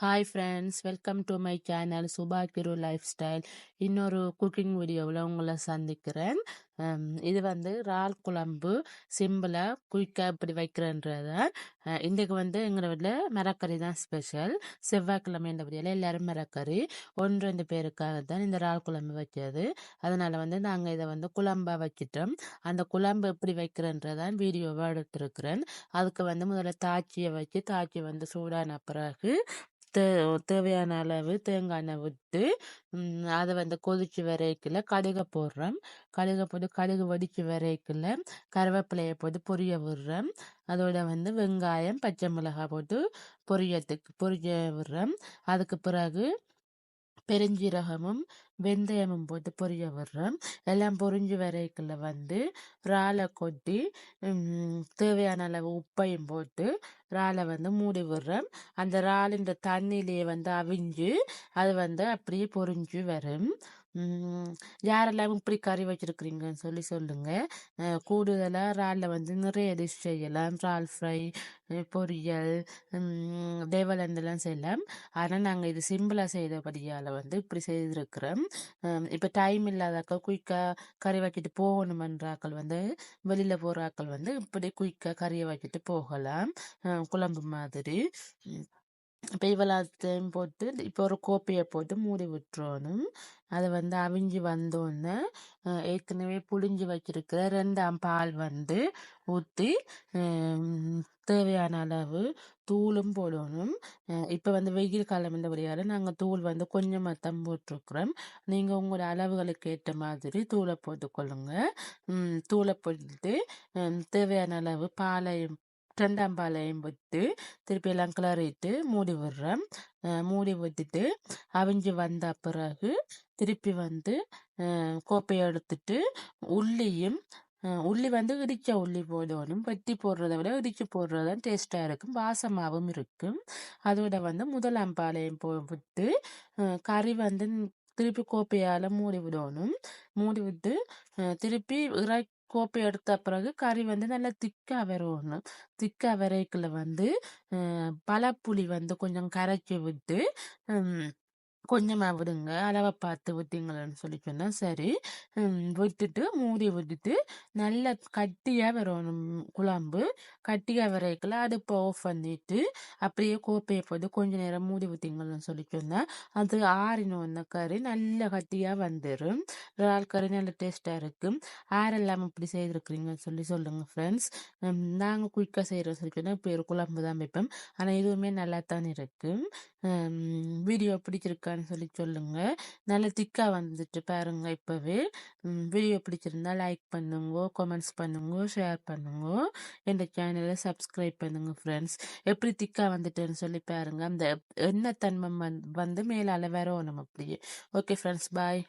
Hi friends welcome to my channel Subha Kiru lifestyle இன்னொரு cooking வீடியோவில் உங்களை சந்திக்கிறேன். இது வந்து இறால் குழம்பு சிம்பிளாக குயிக்காக இப்படி வைக்கிறேன்றத. இன்றைக்கு வந்து எங்களை வீட்டில் மரக்கறி தான் ஸ்பெஷல் செவ்வாய்க்கிழமை இந்த வீடியோவில் எல்லோரும் மரக்கறி ஒன்று ரெண்டு பேருக்காக தான் இந்த இறால் குழம்பு வைக்கிறது. அதனால் வந்து நாங்கள் இதை வந்து குழம்பாக வச்சிட்டோம். அந்த குழம்பு எப்படி வைக்கிறேன்றதான் வீடியோவாக எடுத்துருக்குறேன். அதுக்கு வந்து முதல்ல தாச்சியை வச்சு தாச்சி வந்து சூடான பிறகு தே தேவையான அளவு தேங்காய் எண்ணெய் விட்டு அதை வந்து கொதிச்சு வரைக்கல. கடுகை போடுறேன். கடுகை போட்டு கடுகு வடிச்சு வரைக்கல. கருவேப்பிலையை போட்டு பொரிய விடுறேன். அதோட வந்து வெங்காயம் பச்சை மிளகாய் போட்டு பொரியத்துக்கு பொரிய விடுறேன். அதுக்கு பிறகு பெருஞ்சீரகமும் வெந்தயமும் போட்டு பொரிய விடுறோம் எல்லாம் பொரிஞ்சு வரைக்குள்ள வந்து இறாலை கொட்டி தேவையான அளவு உப்பையும் போட்டு இறாலை வந்து மூடி விடுறோம் அந்த இந்த தண்ணியிலேயே வந்து அவிஞ்சு அது வந்து அப்படியே பொரிஞ்சு வரும். யாரெல்லாம் இப்படி கறி வச்சிருக்கிறீங்கன்னு சொல்லி சொல்லுங்க. கூடுதலாக இறாலில் வந்து நிறைய டிஷ் செய்யலாம். இறால் ஃப்ரை பொரியல் தேவலந்தெல்லாம் செய்யலாம். ஆனால் நாங்கள் இது சிம்பிளாக செய்தபடியால் வந்து இப்படி செய்திருக்கிறோம். இப்போ டைம் இல்லாதாக்கள் குயிக்காக கறி வச்சுட்டு போகணுமன்றாக்கள் வந்து வெளியில் போகிறாக்கள் வந்து இப்படி குயிக்காக கறியை வச்சுட்டு போகலாம். குழம்பு மாதிரி. இப்போ இவ்வளோத்தையும் போட்டு இப்போ ஒரு கோப்பையை போட்டு மூடி விட்டுறணும். அதை வந்து அவிஞ்சு வந்தோடனே ஏற்கனவே புளிஞ்சு வச்சிருக்கிற ரெண்டாம் பால் வந்து ஊற்றி தேவையான அளவு தூளும் போடணும். இப்போ வந்து வெயில் காலம் இந்த வழியால் நாங்கள் தூள் வந்து கொஞ்சமாக தான் போட்டிருக்குறோம். நீங்கள் உங்களோட அளவுகளுக்கு ஏற்ற மாதிரி தூளை போட்டுக்கொள்ளுங்க. தூளை போட்டுட்டு தேவையான அளவு பாலையும் ரெண்டாம் பாலையும் விட்டு திருப்பி எல்லாம் கிளறிட்டு மூடி விடுறேன். மூடி விட்டுட்டு அவிஞ்சு வந்த பிறகு திருப்பி வந்து கோப்பையை எடுத்துட்டு உள்ளியும் உள்ளி வந்து இடிச்ச உள்ளி போடணும் வெட்டி போடுறத விட இடிச்சு போடுறது தான் டேஸ்ட்டாக இருக்கும். வாசமாகவும் இருக்கும். அதோட வந்து முதலாம் பாலையும் போ விட்டு கறி வந்து திருப்பி கோப்பையால் மூடி விடணும் மூடி விட்டு திருப்பி இறை கோப்பை எடுத்த பிறகு கறி வந்து நல்லா திக்காக வரணும் திக்காக வரைக்குள்ள வந்து பழப்புளி வந்து கொஞ்சம் கரைச்சி விட்டு கொஞ்சமாக விடுங்க. அளவை பார்த்து விட்டீங்களன்னு சொல்லி சொன்னால் சரி. விட்டுட்டு மூடி விட்டுட்டு நல்லா கட்டியாக வரணும். குழம்பு கட்டியாக வரைக்கல அடுப்பை ஆஃப் பண்ணிட்டு அப்படியே கோப்பையை போட்டு கொஞ்ச நேரம் மூடி விட்டீங்கன்னு சொல்லி சொன்னால் அது ஆறினோன்ன கறி நல்ல கட்டியாக வந்துடும் இறால் கறி நல்ல டேஸ்ட்டாக இருக்கும் ஆறெல்லாம் இப்படி செய்திருக்கிறீங்கன்னு சொல்லி சொல்லுங்கள் ஃப்ரெண்ட்ஸ் நாங்கள் குயிக்காக செய்கிறோம் சொல்லி சொன்னால் இப்போ ஒரு குழம்பு தான் வைப்போம். ஆனால் இதுவுமே நல்லா தான் இருக்கும் வீடியோ இருக்கான்னு சொல்லி சொல்லுங்க. நல்ல திக்காக வந்துட்டு பாருங்க இப்போவே. வீடியோ பிடிச்சிருந்தா லைக் பண்ணுங்க கமெண்ட்ஸ் பண்ணுங்க ஷேர் பண்ணுங்க. இந்த சேனலை சப்ஸ்கிரைப் பண்ணுங்க ஃப்ரெண்ட்ஸ் எப்படி திக்காக வந்துட்டுன்னு சொல்லி பாருங்க. அந்த எண்ணெய் தன்மை வந்து மேலால் வரணும் அப்படியே. Okay friends bye